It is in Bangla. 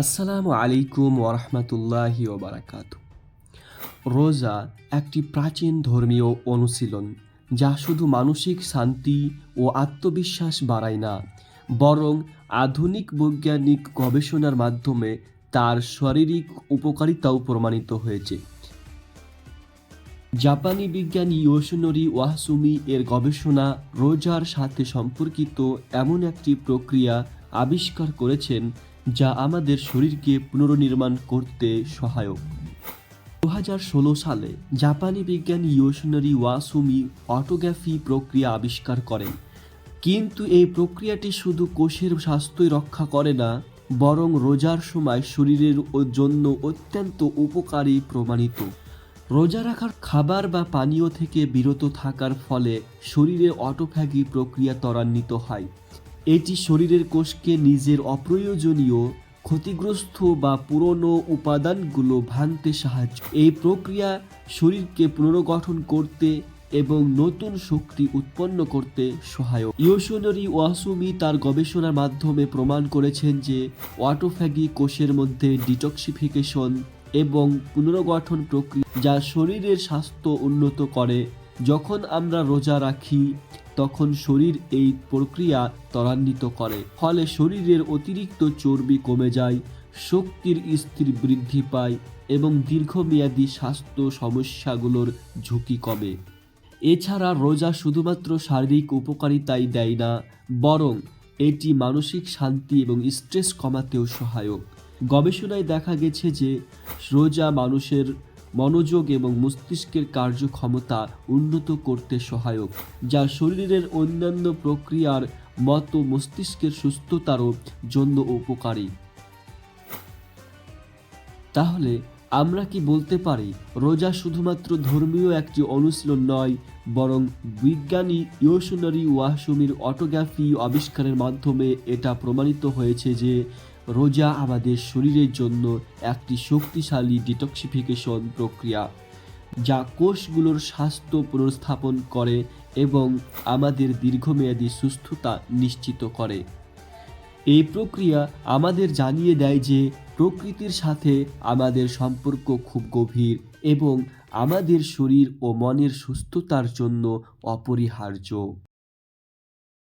আসসালামু আলাইকুম ওরহমতুল্লাহি ওবরাকাত রোজা একটি প্রাচীন ধর্মীয় অনুশীলন যা শুধু মানসিক শান্তি ও আত্মবিশ্বাস বাড়ায় না, বরং আধুনিক বৈজ্ঞানিক গবেষণার মাধ্যমে তার শারীরিক উপকারিতাও প্রমাণিত হয়েছে। জাপানি বিজ্ঞানী ইয়োশিনোরি ওয়াহসুমি এর গবেষণা রোজার সাথে সম্পর্কিত এমন একটি প্রক্রিয়া আবিষ্কার করেছেন যা আমাদের শরীরকে পুনর্নির্মাণ করতে সহায়ক। দু হাজার ষোলো সালে জাপানি বিজ্ঞানী ইয়োশিনোরি ওয়াসুমি অটোগ্রাফি প্রক্রিয়া আবিষ্কার করেন। কিন্তু এই প্রক্রিয়াটি শুধু কোষের স্বাস্থ্যই রক্ষা করে না, বরং রোজার সময় শরীরের জন্য অত্যন্ত উপকারী প্রমাণিত। রোজা রাখার খাবার বা পানীয় থেকে বিরত থাকার ফলে শরীরে অটোফ্যাগি প্রক্রিয়া ত্বরান্বিত হয়। এটি শরীরের কোষকে নিজের অপ্রয়োজনীয়, ক্ষতিগ্রস্ত বা পুরনো উপাদানগুলো ভাঙতে সাহায্য। এই প্রক্রিয়া শরীরকে পুনর্গঠন করতে এবং নতুন শক্তি উৎপন্ন করতে সহায়ক। ইয়োশোনরি ওয়াসুমি তার গবেষণার মাধ্যমে প্রমাণ করেছেন যে অটোফ্যাগি কোষের মধ্যে ডিটক্সিফিকেশন এবং পুনর্গঠন প্রক্রিয়া যা শরীরের স্বাস্থ্য উন্নত করে যখন আমরা রোজা রাখি, তখন শরীর এই প্রক্রিয়া ত্বরান্বিত করে। ফলে শরীরের অতিরিক্ত চর্বি কমে যায়, শক্তির স্থির বৃদ্ধি পায় এবং দীর্ঘমেয়াদী স্বাস্থ্য সমস্যাগুলোর ঝুঁকি কমে। এছাড়া রোজা শুধুমাত্র শারীরিক উপকারিতাই দেয় না, বরং এটি মানসিক শান্তি এবং স্ট্রেস কমাতেও সহায়ক। গবেষণায় দেখা গেছে যে, রোজা মানুষের মনোযোগ এবং মস্তিষ্কের কার্যক্ষমতা উন্নত করতে সহায়ক, যা শরীরের অন্যান্য প্রক্রিয়ার মতো মস্তিষ্কের সুস্থতারও জন্য উপকারী। তাহলে, আমরা কি বলতে পারি, রোজা শুধুমাত্র ধর্মীয় একটি অনুশীলন নয়, বরং বিজ্ঞানী ইয়োশনারি ওয়াহসুমির অটোগ্রাফি আবিষ্কারের মাধ্যমে এটা প্রমাণিত হয়েছে যে রোজা আমাদের শরীরের জন্য একটি শক্তিশালী ডিটক্সিফিকেশন প্রক্রিয়া, যা কোষগুলোর স্বাস্থ্য পুনর্স্থাপন করে এবং আমাদের দীর্ঘমেয়াদী সুস্থতা নিশ্চিত করে। এই প্রক্রিয়া আমাদের জানিয়ে দেয় যে প্রকৃতির সাথে আমাদের সম্পর্ক খুব গভীর এবং আমাদের শরীর ও মনের সুস্থতার জন্য অপরিহার্য।